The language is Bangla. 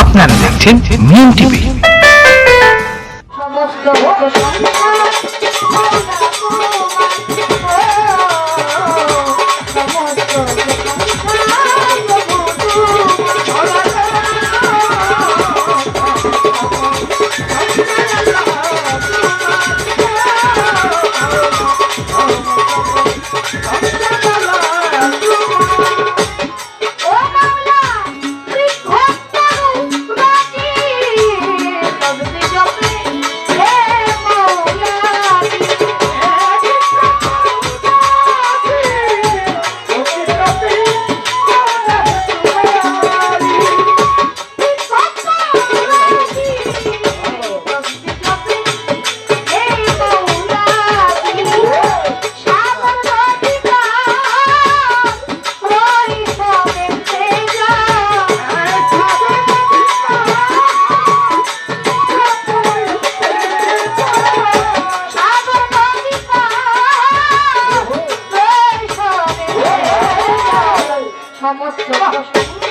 আপনারা দেখছেন মিম টিভি। সমস্ত সমস্ত